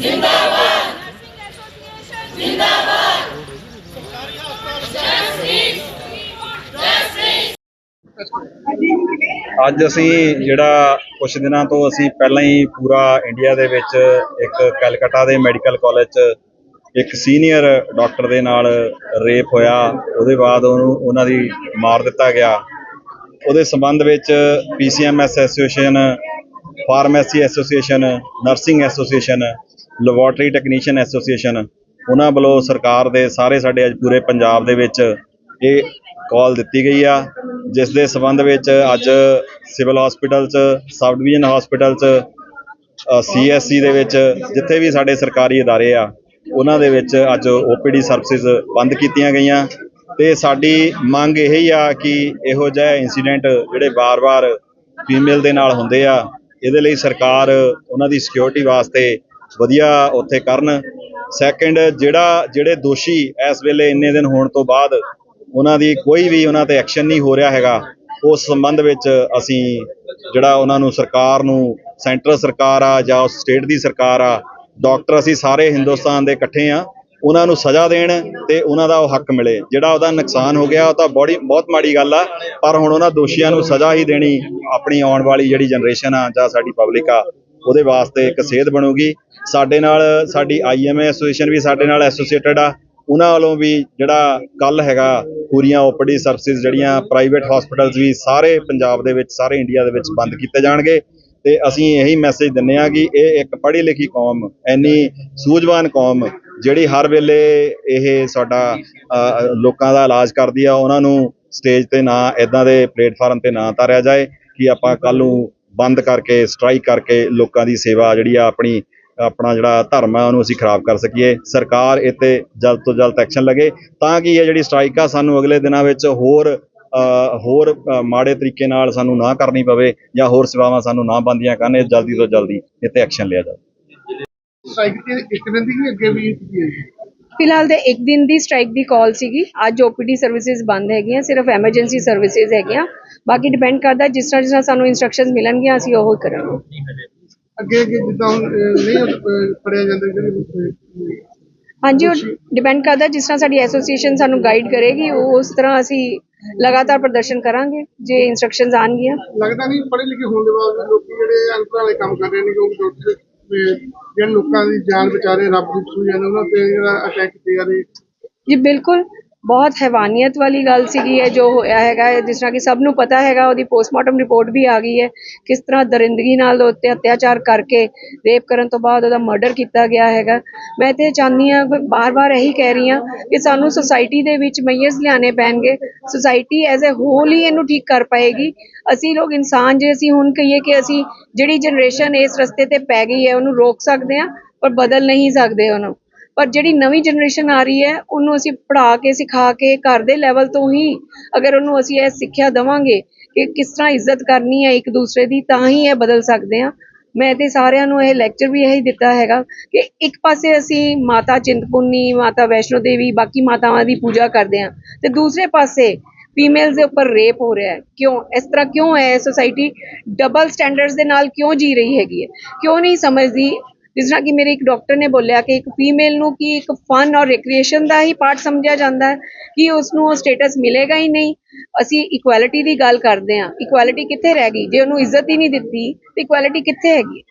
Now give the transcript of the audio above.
ਜਿੰਦਾਬਾਦ ਐਸੋਸੀਏਸ਼ਨ ਅੱਜ ਅਸੀਂ ਜਿਹੜਾ ਕੁਝ ਦਿਨਾਂ ਤੋਂ ਅਸੀਂ ਪਹਿਲਾਂ ਹੀ ਪੂਰਾ ਇੰਡੀਆ ਦੇ ਵਿੱਚ ਇੱਕ ਕਲਕੱਤਾ ਦੇ ਮੈਡੀਕਲ ਕਾਲਜ 'ਚ ਇੱਕ ਸੀਨੀਅਰ ਡਾਕਟਰ ਦੇ ਨਾਲ ਰੇਪ ਹੋਇਆ, ਉਹਦੇ ਬਾਅਦ ਉਹਨੂੰ ਉਹਨਾਂ ਦੀ ਮਾਰ ਦਿੱਤਾ ਗਿਆ। ਉਹਦੇ ਸੰਬੰਧ ਵਿੱਚ PCMS association pharmacy association nursing association laboratory technician association, ਉਹਨਾਂ ਵੱਲੋਂ ਸਰਕਾਰ ਦੇ ਸਾਰੇ ਸਾਡੇ ਅੱਜ ਪੂਰੇ ਪੰਜਾਬ ਦੇ ਵਿੱਚ ਇਹ ਕਾਲ ਦਿੱਤੀ ਗਈ ਆ, ਜਿਸ ਦੇ ਸੰਬੰਧ ਵਿੱਚ ਅੱਜ ਸਿਵਲ ਹਸਪੀਟਲ 'ਚ ਸਬ ਡਿਵੀਜ਼ਨ ਹਸਪੀਟਲ 'ਚ ਸੀਐਸਸੀ ਦੇ ਵਿੱਚ ਜਿੱਥੇ ਵੀ ਸਾਡੇ ਸਰਕਾਰੀ ਅਦਾਰੇ ਆ, ਉਹਨਾਂ ਦੇ ਵਿੱਚ ਅੱਜ ਓਪੀਡੀ ਸਰਵਿਸਿਜ਼ ਬੰਦ ਕੀਤੀਆਂ ਗਈਆਂ। ਤੇ ਸਾਡੀ ਮੰਗ ਇਹ ਹੀ ਆ ਕਿ ਇਹੋ ਜਿਹੇ ਇਨਸੀਡੈਂਟ ਜਿਹੜੇ ਬਾਰ-ਬਾਰ ਫੀਮੇਲ ਦੇ ਨਾਲ ਹੁੰਦੇ ਆ, ਇਹਦੇ ਲਈ ਸਰਕਾਰ ਉਹਨਾਂ ਦੀ ਸਿਕਿਉਰਿਟੀ ਵਾਸਤੇ ਵਧੀਆ ਉੱਥੇ ਕਰਨ। ਸੈਕੰਡ ਜਿਹੜਾ, ਜਿਹੜੇ ਦੋਸ਼ੀ ਇਸ ਵੇਲੇ ਇੰਨੇ ਦਿਨ ਹੋਣ ਤੋਂ ਬਾਅਦ ਉਹਨਾਂ ਦੀ ਕੋਈ ਵੀ ਉਹਨਾਂ ਤੇ ਐਕਸ਼ਨ ਨਹੀਂ ਹੋ ਰਿਹਾ ਹੈਗਾ, ਉਸ ਸੰਬੰਧ ਵਿੱਚ ਅਸੀਂ ਜਿਹੜਾ ਉਹਨਾਂ ਨੂੰ ਸਰਕਾਰ ਨੂੰ, ਸੈਂਟਰਲ ਸਰਕਾਰ ਆ ਜਾਂ ਉਸ ਸਟੇਟ ਦੀ ਸਰਕਾਰ ਆ ਡਾਕਟਰ ਅਸੀਂ ਸਾਰੇ ਹਿੰਦੁਸਤਾਨ ਦੇ ਇਕੱਠੇ ਆ, ਉਹਨਾਂ ਨੂੰ ਸਜ਼ਾ ਦੇਣ ਤੇ ਉਹਨਾਂ ਦਾ ਉਹ ਹੱਕ ਮਿਲੇ। ਜਿਹੜਾ ਉਹਦਾ ਨੁਕਸਾਨ ਹੋ ਗਿਆ, ਉਹ ਤਾਂ ਬੜੀ, ਬਹੁਤ ਮਾੜੀ ਗੱਲ ਆ, ਪਰ ਹੁਣ ਉਹਨਾਂ ਦੋਸ਼ੀਆਂ ਨੂੰ ਸਜ਼ਾ ਹੀ ਦੇਣੀ ਆਪਣੀ ਆਉਣ ਵਾਲੀ ਜਿਹੜੀ ਜਨਰੇਸ਼ਨ ਆ ਜਾਂ ਸਾਡੀ ਪਬਲਿਕ ਆ ਉਹਦੇ ਵਾਸਤੇ ਇੱਕ ਸੇਧ ਬਣੂਗੀ। ਸਾਡੇ ਨਾਲ ਸਾਡੀ ਆਈਐਮਏ ਐਸੋਸੀਏਸ਼ਨ ਵੀ ਸਾਡੇ ਨਾਲ ਐਸੋਸੀਏਟਡ ਆ। ਉਹਨਾਂ ਵੱਲੋਂ ਵੀ ਜਿਹੜਾ ਕੱਲ ਹੈਗਾ ਪੂਰੀਆਂ ਓਪੀਡੀ ਸਰਵਿਸਿਜ਼ ਜਿਹੜੀਆਂ ਪ੍ਰਾਈਵੇਟ ਹਸਪੀਟਲਸ ਵੀ ਸਾਰੇ ਪੰਜਾਬ ਦੇ ਵਿੱਚ, ਸਾਰੇ ਇੰਡੀਆ ਦੇ ਵਿੱਚ ਬੰਦ ਕੀਤੇ ਜਾਣਗੇ। ਤੇ ਅਸੀਂ ਇਹੀ ਮੈਸੇਜ ਦਿੰਨੇ ਆ ਕਿ ਇਹ ਇੱਕ ਪੜ੍ਹੀ ਲਿਖੀ ਕੌਮ ਐਨੀ ਸੂਝਵਾਨ ਕੌਮ, ਜਿਹੜੀ ਹਰ ਵੇਲੇ ਇਹ ਸਾਡਾ ਲੋਕਾਂ ਦਾ ਇਲਾਜ ਕਰਦੀ ਆ, ਉਹਨਾਂ ਨੂੰ ਸਟੇਜ ਤੇ ਨਾ ਇਦਾਂ ਦੇ ਪਲੇਟਫਾਰਮ ਤੇ ਨਾ ਉਤਾਰਿਆ ਜਾਏ ਕਿ ਆਪਾਂ ਕੱਲ ਨੂੰ ਬੰਦ ਕਰਕੇ, ਸਟ੍ਰਾਈਕ ਕਰਕੇ ਲੋਕਾਂ ਦੀ ਸੇਵਾ ਜਿਹੜੀ ਆ ਆਪਣੀ, ਆਪਣਾ ਜਿਹੜਾ ਧਰਮ ਆ, ਉਹਨੂੰ ਅਸੀਂ ਖਰਾਬ ਕਰ ਸਕੀਏ। ਸਰਕਾਰ ਇੱਥੇ ਜਲਦ ਤੋਂ ਜਲਦ ਐਕਸ਼ਨ ਲਗੇ ਤਾਂ ਕਿ ਇਹ ਜਿਹੜੀ ਸਟ੍ਰਾਈਕ ਆ, ਸਾਨੂੰ ਅਗਲੇ ਦਿਨਾਂ ਵਿੱਚ ਹੋਰ ਹੋਰ ਮਾੜੇ ਤਰੀਕੇ ਨਾਲ ਸਾਨੂੰ ਨਾ ਕਰਨੀ ਪਵੇ ਜਾਂ ਹੋਰ ਸੇਵਾਵਾਂ ਸਾਨੂੰ ਨਾ ਬੰਦੀਆਂ ਕਰਨ, ਇਹ ਜਲਦੀ ਤੋਂ ਜਲਦੀ ਇੱਥੇ ਐਕਸ਼ਨ ਲਿਆ ਜਾਵੇ। ਸਟ੍ਰਾਈਕ ਤੇ ਇੱਕ ਦਿਨ ਦੀ ਅੱਗੇ ਵੀ ਕੀਤੀ ਹੈ। ਫਿਲਹਾਲ ਤੇ ਇੱਕ ਦਿਨ ਦੀ ਸਟ੍ਰਾਈਕ ਦੀ ਕਾਲ ਸੀਗੀ। ਅੱਜ ਓਪੀਡੀ ਸਰਵਿਸਿਜ਼ ਬੰਦ ਹੈਗੀਆਂ ਸਿਰਫ ਐਮਰਜੈਂਸੀ ਸਰਵਿਸਿਜ਼ ਹੈਗੀਆਂ। ਬਾਕੀ ਡਿਪੈਂਡ ਕਰਦਾ ਜਿਸ ਤਰ੍ਹਾਂ ਜਿਸ ਤਰ੍ਹਾਂ ਸਾਨੂੰ ਇਨਸਟਰਕਸ਼ਨਸ ਮਿਲਣਗੀਆਂ ਅਸੀਂ ਉਹ ਕਰਾਂਗੇ। ਅੱਗੇ ਅੱਗੇ ਜਿੱਦਾਂ ਹੁਣ ਅਹ, ਨਹੀਂ ਫੜਿਆ ਜਾਂਦਾ ਜਿਹੜੇ ਹਾਂਜੀ ਉਹ ਡਿਪੈਂਡ ਕਰਦਾ ਜਿਸ ਤਰ੍ਹਾਂ ਸਾਡੀ ਐਸੋਸੀਏਸ਼ਨ ਸਾਨੂੰ ਗਾਈਡ ਕਰੇਗੀ ਉਹ ਉਸ ਤਰ੍ਹਾਂ ਅਸੀਂ ਲਗਾਤਾਰ ਪ੍ਰਦਰਸ਼ਨ ਕਰਾਂਗੇ ਜੇ ਇਨਸਟਰਕਸ਼ਨਸ ਆਣਗੀਆਂ ਲੱਗਦਾ ਨਹੀਂ ਪੜ੍ਹੇ ਲਿਖੇ ਹੋਣ ਦੇ ਬਾਵਜੂਦ ਲੋਕੀ ਜਿਹੜੇ ਵਾਲੇ ਕੰਮ ਕਰ ਰਹੇ ਨੇ ਕਿਉਂਕਿ ਡਾਕਟਰ ਜਿਹੜੇ ਲੋਕਾਂ ਦੀ ਜਾਨ ਬਚਾ ਰਹੇ ਰੱਬ ਦੀ ਸੂਝ ਜਾਂਦੇ ਉਹਨਾਂ ਤੇ ਜਿਹੜਾ ਅਟੈਕ ਕੀਤਾ ਜਾ ਰਹੇ ਜੀ, ਬਿਲਕੁਲ। ਬਹੁਤ ਹੈਵਾਨੀਅਤ ਵਾਲੀ ਗੱਲ ਸੀਗੀ ਹੈ ਜੋ ਹੋਇਆ ਹੈਗਾ ਹੈ। ਜਿਸ ਤਰ੍ਹਾਂ ਕਿ ਸਭ ਨੂੰ ਪਤਾ ਹੈਗਾ, ਉਹਦੀ ਪੋਸਟਮਾਰਟਮ ਰਿਪੋਰਟ ਵੀ ਆ ਗਈ ਹੈ। ਕਿਸ ਤਰ੍ਹਾਂ ਦਰਿੰਦਗੀ ਨਾਲ ਉਹਦੇ ਉੱਤੇ ਅਤਿਆਚਾਰ ਕਰਕੇ ਰੇਪ ਕਰਨ ਤੋਂ ਬਾਅਦ ਉਹਦਾ ਮਰਡਰ ਕੀਤਾ ਗਿਆ ਹੈਗਾ। ਮੈਂ ਤੇ ਚਾਹੁੰਦੀ ਹਾਂ ਬਾਰ-ਬਾਰ ਇਹੀ ਕਹਿ ਰਹੀ ਹਾਂ ਕਿ ਸਾਨੂੰ ਸੁਸਾਇਟੀ ਦੇ ਵਿੱਚ ਮਈਜ਼ ਲਿਆਣੇ ਪੈਣਗੇ। ਸੁਸਾਇਟੀ ਐਜ਼ ਅ ਹੋਲ ਹੀ ਇਹਨੂੰ ਠੀਕ ਕਰ ਪਾਏਗੀ। ਅਸੀਂ ਲੋਕ ਇਨਸਾਨ ਜੇ ਅਸੀਂ ਹੁਣ ਕਹੀਏ ਕਿ ਅਸੀਂ ਜਿਹੜੀ ਜਨਰੇਸ਼ਨ ਇਸ ਰਸਤੇ ਤੇ ਪੈ ਗਈ ਹੈ, ਉਹਨੂੰ ਰੋਕ ਸਕਦੇ ਹਾਂ, ਪਰ ਬਦਲ ਨਹੀਂ ਸਕਦੇ ਉਹਨੂੰ। ਪਰ ਜਿਹੜੀ ਨਵੀਂ ਜਨਰੇਸ਼ਨ ਆ ਰਹੀ ਹੈ, ਉਹਨੂੰ ਅਸੀਂ ਪੜ੍ਹਾ ਕੇ, ਸਿਖਾ ਕੇ, ਘਰ ਦੇ ਲੈਵਲ ਤੋਂ ਹੀ ਅਗਰ ਉਹਨੂੰ ਅਸੀਂ ਇਹ ਸਿੱਖਿਆ ਦੇਵਾਂਗੇ ਕਿ ਕਿਸ ਤਰ੍ਹਾਂ ਇੱਜ਼ਤ ਕਰਨੀ ਹੈ ਇੱਕ ਦੂਸਰੇ ਦੀ, ਤਾਂ ਹੀ ਇਹ ਬਦਲ ਸਕਦੇ ਹਾਂ। ਮੈਂ ਤੇ ਸਾਰਿਆਂ ਨੂੰ ਇਹ ਲੈਕਚਰ ਵੀ ਇਹੀ ਦਿੱਤਾ ਹੈਗਾ ਕਿ ਇੱਕ ਪਾਸੇ ਅਸੀਂ ਮਾਤਾ ਚਿੰਤਪੁਰਨੀ, ਮਾਤਾ ਵੈਸ਼ਨੋ ਦੇਵੀ, ਬਾਕੀ ਮਾਤਾਵਾਂ ਦੀ ਪੂਜਾ ਕਰਦੇ ਹਾਂ ਤੇ ਦੂਸਰੇ ਪਾਸੇ ਫੀਮੇਲਸ ਦੇ ਉੱਪਰ ਰੇਪ ਹੋ ਰਿਹਾ ਹੈ। ਕਿਉਂ? ਇਸ ਤਰ੍ਹਾਂ ਕਿਉਂ ਹੈ ਸੋਸਾਇਟੀ ਡਬਲ ਸਟੈਂਡਰਡਸ ਦੇ ਨਾਲ ਕਿਉਂ ਜੀ ਰਹੀ ਹੈਗੀ ਹੈ? ਕਿਉਂ ਨਹੀਂ ਸਮਝਦੀ? ਜਿਸ ਤਰ੍ਹਾਂ ਕਿ ਮੇਰੇ ਇੱਕ ਡਾਕਟਰ ਨੇ ਬੋਲਿਆ ਕਿ ਇੱਕ ਫੀਮੇਲ ਨੂੰ ਕੀ ਇੱਕ ਫਨ ਔਰ ਰਿਕ੍ਰੀਏਸ਼ਨ ਦਾ ਹੀ ਪਾਰਟ ਸਮਝਿਆ ਜਾਂਦਾ ਹੈ ਕਿ ਉਸ ਨੂੰ ਉਹ ਸਟੇਟਸ ਮਿਲੇਗਾ ਹੀ ਨਹੀਂ। ਅਸੀਂ ਇਕੁਐਲਿਟੀ ਦੀ ਗੱਲ ਕਰਦੇ ਹਾਂ। ਇਕੁਐਲਿਟੀ ਕਿੱਥੇ ਰਹਿ ਗਈ? ਜੇ ਉਹਨੂੰ ਇੱਜ਼ਤ ਹੀ ਨਹੀਂ ਦਿੱਤੀ, ਤੇ ਇਕੁਐਲਿਟੀ ਕਿੱਥੇ ਹੈਗੀ?